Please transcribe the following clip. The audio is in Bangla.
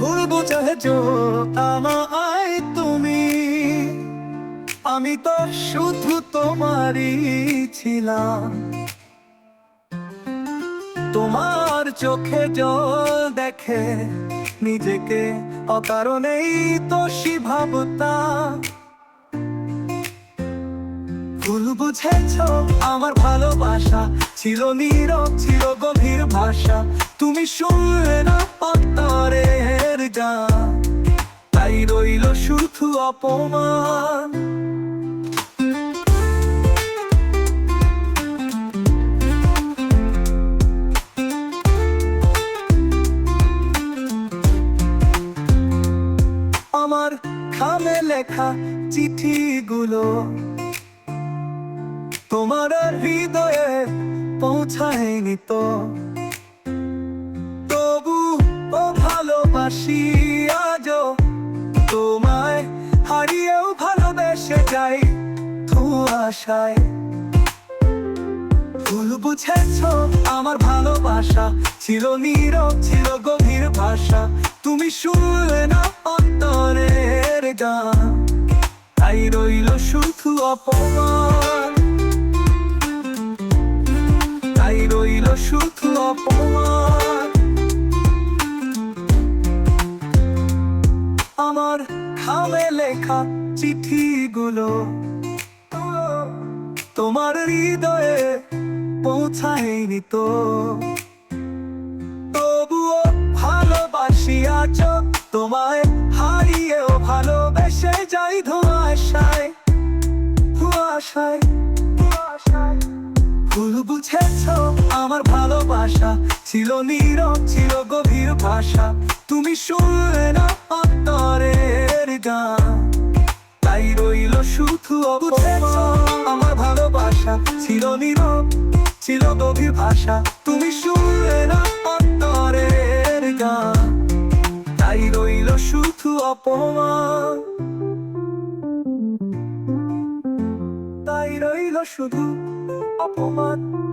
ভুল বুঝেছ আমায় তুমি? আমি তো শুধু তোমারই ছিলাম। তোমার চোখে জল দেখে নিজেকে অকারণেই দোষী ভাবতাম। ভুল বুঝেছ, আমার ভালোবাসা ছিল নীরব, ছিল গভীর ভাষা। তুমি শুনলে না অন্তরের অপমান। আমার খামে লেখা চিঠিগুলো তোমার হৃদয়ে পৌঁছায়নি তো। তবু ও ভালোবাসি। আশায় ভুল বুঝেছ, আমার ভালোবাসা। ছিল নীরব, ছিল গভীর ভাষা। তুমি শুনলে না অন্তরের গান। তাই রইল শুধু অপমান। তাই রইল শুধু অপমান। আমার খামে লেখা চিঠিগুলো তোমার হৃদয়ে পৌঁছায়নি তো। তবুও ভালোবাসি আজ তোমায় হারিয়েও ভালোবেসে যাই ধোয়াশায়। ধোয়াশায় ভুল বুঝেছ, আমার ভালোবাসা ছিল নীরব, ছিল গভীর ভাষা। তুমি শুনলে না অন্তরের গান। তাই রইল শুধু আমার ভালোবাসা ছিল নীরব ছিল গভীর ভাষা। তুমি শুনলে না অন্তরের গান। তাই রইল শুধু অপমান। তাই রইল শুধু অপমান।